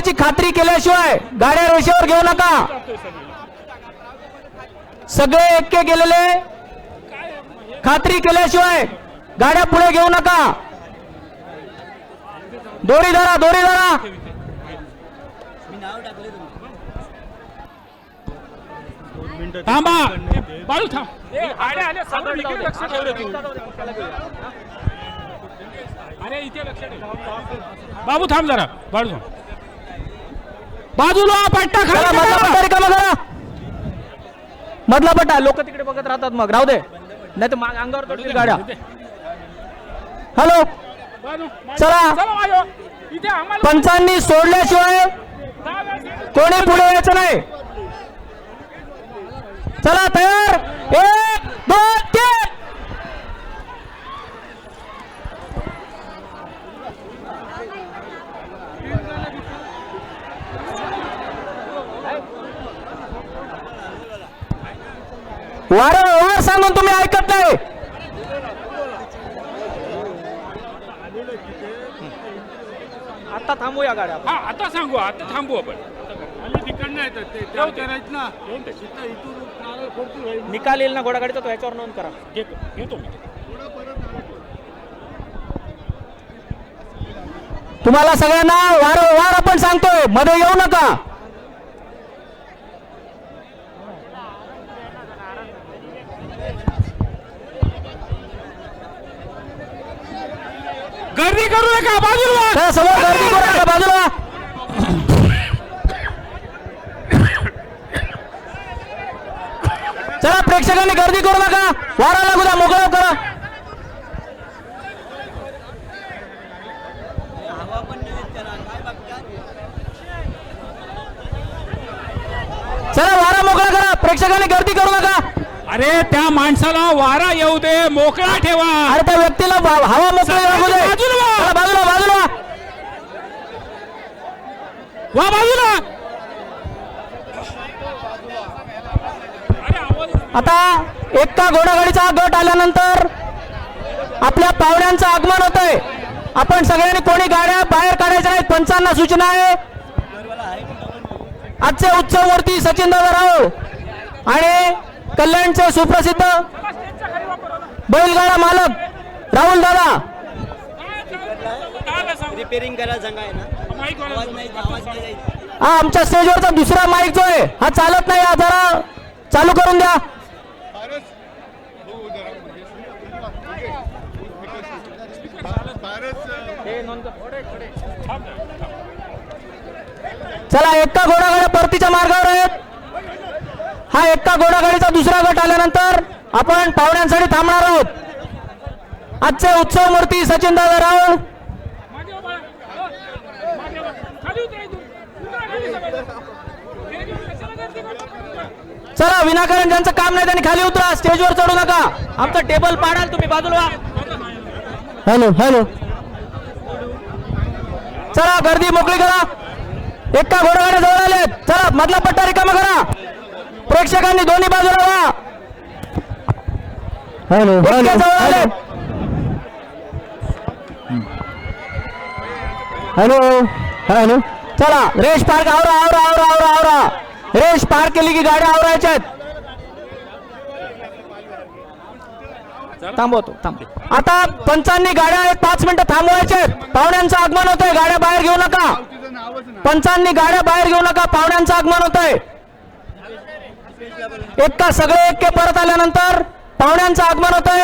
येण्याची खात्री केल्याशिवाय गाड्या रेषेवर घेऊ नका. सगळे एक्के गेलेले. खात्री केल्याशिवाय गाड्या पुढे घेऊ नका. दोरी धरा दोरी धरा. थांबा. बाळू थांब. अरे इथे लक्ष बाबू थांब जरा. बाळू थांब. बाजूला पट्टा खाली मधला. पट्टा रिकामा करा. मधला पट्टा. लोक तिकडे बघत राहतात मग. राहू दे. नाही तर माग अंगावर पडतील गाड्या. हॅलो. चला. इथे आम्हाला पंचांनी सोडल्याशिवाय कोणी पुढे यायचं नाही. चला तयार. एक दोन. वारंवार सांगून तुम्ही ऐकत नाही. आता थांबूया गाड्या हा आता सांगू आता थांबू आपण. आम्ही तिकडनं येतात ते ना. इथं इथून नारळ फोडतो राहील. निकाल येईल ना घोडागाडीचा तो ह्याच्यावर नोंद करा. घेतो घेतो मी. तुम्हाला सगळ्यांना वारंवार आपण सांगतोयमध्ये येऊ नका. गर्दी करू नका बाजूला. चला समोर गर्दी करू नका बाजूला. चला प्रेक्षकांनी गर्दी करू नका. वारा लागू द्या मोकळा करा. चला वारा मोकळा करा. प्रेक्षकांनी गर्दी करू नका. अरे त्या माणसाला वारा येऊ दे मोकळा ठेवा. अरे त्या व्यक्तीला हवा मोकळी दे. बाजूला वा. बाजूला बाजूला. वा बाजूला. आता एका घोडागाडीचा गट आल्यानंतर आपल्या पाहुण्यांचं आगमन होत आहे आपण सगळ्यांनी कोणी गाड्या बाहेर काढायच्या नाहीत पंचांना सूचना आहे. आजचे उत्सव मूर्ती सचिन दादा राव आणि कल्याणचे सुप्रसिद्ध बैलगाडा मालक राहुल दादा. हा आमच्या स्टेजवरचा दुसरा माईक जो आहे हा चालत नाही हा जरा चालू करून द्या. चला एका घोडागाड्या परतीच्या मार्गावर आहेत. हा एका घोडागाडीचा दुसरा गट आल्यानंतर आपण पाहुण्यांसाठी थांबणार आहोत. आजचे उत्सव मूर्ती सचिन दादा राहुल चला विनाकारण ज्यांचं काम नाही त्यांनी खाली उतरा. स्टेजवर चढू नका. आमचं टेबल पाडाल तुम्ही बाजूला. Hello hello. चला गर्दी मोकळी करा. एका घोडागाड्या जवळ आले चला मधला पट्टा रिकामा करा. प्रेक्षकांनी दोन्ही बाजूला व्हा हॅलो हॅलो हॅलो. चला रेश पार्क आवरा आवरा आवरा आवरा आवरा. रेश पार्क केली की गाड्या आवरायच्या थांबवतो थांब. आता पंचांनी गाड्या आहेत पाच मिनिटं थांबवायचे आहेत. पाहुण्यांचं आगमन होतंय. गाड्या बाहेर घेऊ नका. पंचांनी गाड्या बाहेर घेऊ नका. पाहुण्यांचं आगमन होतंय. एक सगळे ऐक्य परत आल्यानंतर पाहुण्यांचं आगमन होतंय.